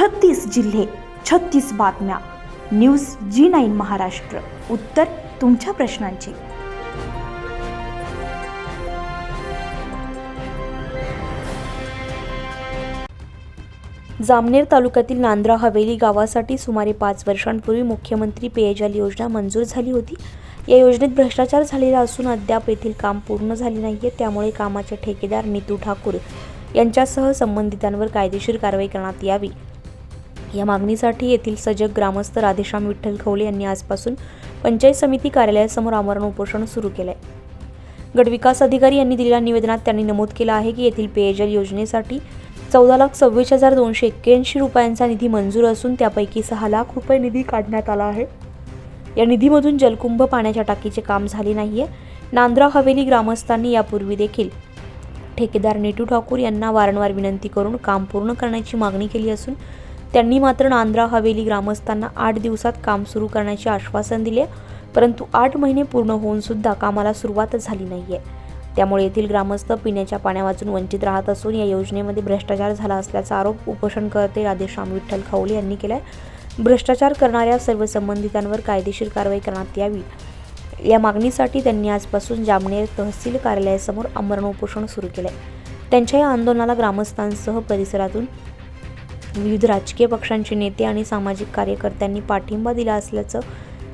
छत्तीस जिल्हे छत्तीस बातम्या. News G nine Maharashtra. उत्तर तुमच्या प्रश्नांची. जामनेर तालुक्यातील नांद्रा हवेली गावासाठी सुमारे पाच वर्षांपूर्वी मुख्यमंत्री पेयजल योजना मंजूर झाली होती. या योजनेत भ्रष्टाचार झालेला असून अद्याप येथील काम पूर्ण झाले नाही आहे त्यामुळे कामाचे ठेकेदार नीतू ठाकूर यांच्यासह संबंधितांवर कायदेशीर कारवाई करण्यात यावी. या मागणीसाठी येथील सजग ग्रामस्थ राधेश्याम विठ्ठल खवले यांनी आजपासून पंचायत समिती कार्यालयासमोर आमरण उपोषण सुरू केलंय. गटविकास अधिकारी यांनी दिलेल्या निवेदनात त्यांनी नमूद केलं आहे की येथील पेयजल योजनेसाठी चौदा लाख सव्वीस हजार दोनशे एक्क्याऐंशी रुपयांचा निधी मंजूर असून त्यापैकी सहा लाख रुपये निधी काढण्यात आला आहे. या निधीमधून जलकुंभ पाण्याच्या टाकीचे काम झाले नाही आहे नांद्रा हवेली ग्रामस्थांनी यापूर्वी देखील ठेकेदार नेटू ठाकूर यांना वारंवार विनंती करून काम पूर्ण करण्याची मागणी केली असून त्यांनी मात्र नांद्रा हवेली ग्रामस्थांना आठ दिवसात काम सुरू करण्याचे आश्वासन दिले परंतु आठ महिने पूर्ण होऊन सुद्धा कामाला सुरुवात झाली नाहीये. त्यामुळे येथील ग्रामस्थ पिण्याच्या पाण्यावाचून वंचित राहत असून या योजनेमध्ये भ्रष्टाचार झाला असल्याचा आरोप उपोषणकर्ते राधेश्याम विठ्ठल खवले यांनी केलाय. भ्रष्टाचार करणाऱ्या सर्व संबंधितांवर कायदेशीर कारवाई करण्यात यावी. या मागणीसाठी त्यांनी आजपासून जामनेर तहसील कार्यालयासमोर आमरण उपोषण सुरू केलंय. त्यांच्या या आंदोलनाला ग्रामस्थांसह परिसरातून विविध राजकीय पक्षांचे नेते आणि सामाजिक कार्यकर्त्यांनी पाठिंबा दिला असल्याचं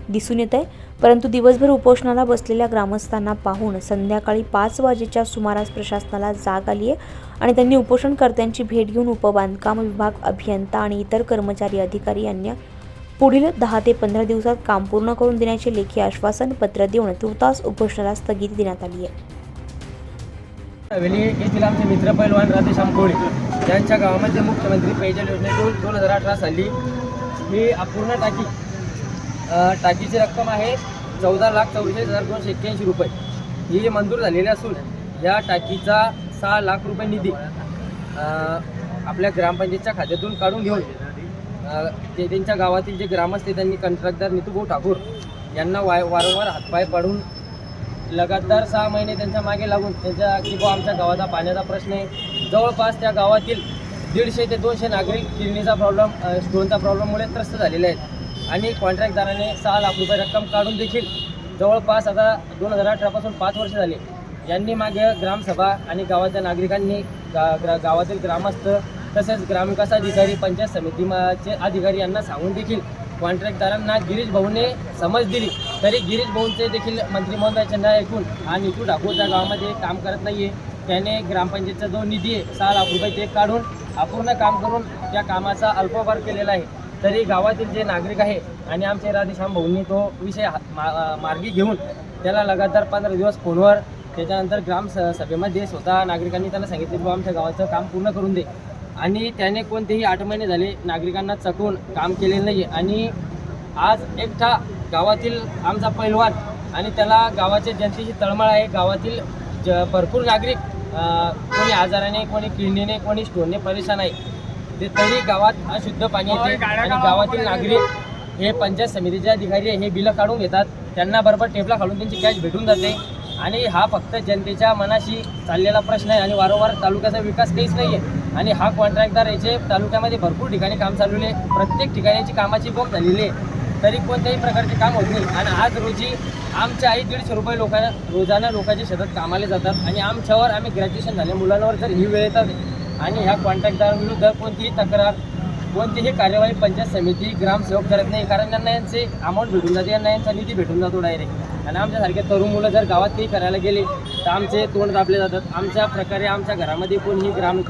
दिसून येत आहे परंतु दिवसभर उपोषणाला बसलेल्या ग्रामस्थांना पाहून संध्याकाळी पाच वाजेच्या सुमारास प्रशासनाला जाग आली आहे आणि त्यांनी उपोषणकर्त्यांची भेट घेऊन उपबांधकाम विभाग अभियंता आणि इतर कर्मचारी अधिकारी यांना पुढील दहा ते पंधरा दिवसात काम पूर्ण करून देण्याचे लेखी आश्वासन पत्र देऊन तुर्तास उपोषणाला स्थगिती देण्यात आली आहे येथील आमचे मित्र पैलवान राधेश्याम कोळी ज्यांच्या गावामध्ये मुख्यमंत्री पेयजल योजनेतून दोन हजार अठरा साली ही अपूर्ण टाकी टाकीची रक्कम आहे चौदा लाख चौवेचाळीस हजार दोनशे एक्क्याऐंशी रुपये. ही मंजूर झालेली असून या टाकीचा सहा लाख रुपये निधी आपल्या ग्रामपंचायतच्या खात्यातून काढून घेऊन ते त्यांच्या गावातील जे ग्रामस्थ त्यांनी कंत्राटदार नितूभाऊ ठाकूर यांना वाय वारंवार हातपाय पाडून लगातार सहा महिने त्यांच्या मागे लागून त्यांच्या की बुवा आमच्या गावाचा पाण्याचा प्रश्न आहे जवळपास त्या गावातील दीडशे ते दोनशे नागरिक किडनीचा प्रॉब्लेम स्टोनचा प्रॉब्लेममुळे त्रस्त झालेले आहेत. आणि कॉन्ट्रॅक्टदाराने सहा लाख रुपये रक्कम काढून देखील जवळपास आता दोन हजार अठरापासून पाच वर्ष झाले. यांनी मागे ग्रामसभा आणि गावातल्या नागरिकांनी गा ग्रा गावातील ग्रामस्थ तसेच ग्रामविकास अधिकारी पंचायत समितीचे अधिकारी यांना सांगून देखील कॉन्ट्रॅक्टदारांना गिरीश भाऊने समज दिली. तरी गिरीश भाऊंचे देखील मंत्रिमंडळाचे न ऐकून हा नितू ठाकूर त्या गावामध्ये काम करत नाही आहे त्याने ग्रामपंचायतचा जो निधी आहे सहा लाख रुपये ते काढून अपूर्ण काम करून त्या कामाचा अल्पभार केलेला आहे. तरी गावातील जे नागरिक आहे आणि आमचे राधेश्याम भाऊंनी तो विषय मा- मार्गी घेऊन त्याला लगातार पंधरा दिवस फोनवर त्याच्यानंतर ग्राम स सभेमध्ये स्वतः नागरिकांनी त्याला सांगितले की आमच्या गावाचं काम पूर्ण करून दे. आणि त्याने कोणतेही आठ महिने झाले नागरिकांना चकून काम केलेलं नाही आणि आज एकटा गावातील आमचा पैलवान आणि त्याला गावाच्या जनतेची तळमळ आहे. गावातील ज भरपूर नागरिक कोणी आजाराने कोणी किडनीने कोणी स्टोनने परेशान आहे. ते तरी गावात अशुद्ध पाणी येते आणि गावातील नागरिक हे पंचायत समितीचे अधिकारी हे बिलं काढून घेतात. त्यांना बरोबर टेबला खालून त्यांची कॅश भेटून जाते. आणि हा फक्त जनतेच्या मनाशी चाललेला प्रश्न आहे आणि वारंवार तालुक्याचा विकास काहीच नाही आहे. आणि हा कॉन्ट्रॅक्टदार याचे तालुक्यामध्ये भरपूर ठिकाणी काम चालवले प्रत्येक ठिकाणी याची कामाची बोक झालेली आहे. तरी कोणत्याही प्रकारचे काम होत नाही. आणि आज रोजी आमच्या आई दीडशे रुपये लोकांना रोजानं लोकांच्या शेतात कामाला जातात. आणि आमच्यावर आम्ही ग्रॅज्युएशन झाल्या मुलांवर जर ही वेळ येतात आणि ह्या कॉन्ट्रॅक्टदारांविरुद्ध कोणतीही तक्रार कोणतीही कार्यवाही पंचायत समिती ग्रामसेवक करत नाही. कारण त्यांना यांचे अमाऊंट भेटून जाते. यांना यांचा निधी भेटून जातो डायरेक्ट आणि आमच्यासारखे तरुण मुलं जर गावात काही करायला गेले तर आमचे तोंड दाबले जातात. आमच्या प्रकारे आमच्या घरामध्ये कोणीही ग्राम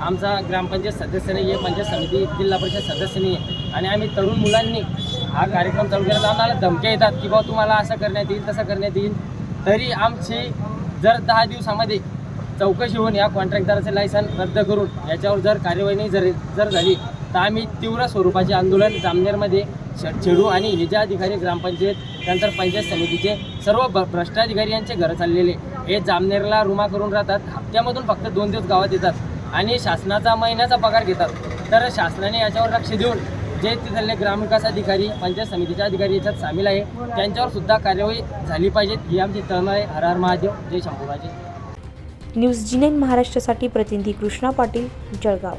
आमचा ग्रामपंचायत सदस्य नाही आहे पंचायत समिती जिल्हा परिषद सदस्य नाही आहे आणि आम्ही तरुण मुलांनी हा कार्यक्रम चालू केला तर आम्हाला धमक्या येतात की बाबा तुम्हाला असं करण्यात येईल तसं करण्यात येईल. तरी आमची जर दहा दिवसामध्ये चौकशी होऊन या कॉन्ट्रॅक्टदाराचे लायसन रद्द करून याच्यावर जर कार्यवाही नाही जर जर झाली तर आम्ही तीव्र स्वरूपाचे आंदोलन जामनेरमध्ये छेडू आणि हे जे अधिकारी ग्रामपंचायत त्यानंतर पंचायत समितीचे सर्व भ भ्रष्टाधिकारी यांचे घरं चाललेले हे जामनेरला रुमा करून राहतात. हप्त्यामधून फक्त दोन दिवस गावात येतात आणि शासनाचा महिन्याचा पगार घेतात. तर शासनाने याच्यावर लक्ष देऊन जे तिथले ग्रामविकास अधिकारी पंचायत समितीचे अधिकारी याच्यात सामील आहे. त्यांच्यावर सुद्धा कार्यवाही झाली पाहिजेत ही आमची तळमळ आहे. हर हर महादेव. जय शंभूराजे. न्यूज जी महाराष्ट्रासाठी प्रतिनिधी कृष्णा पाटील जळगाव.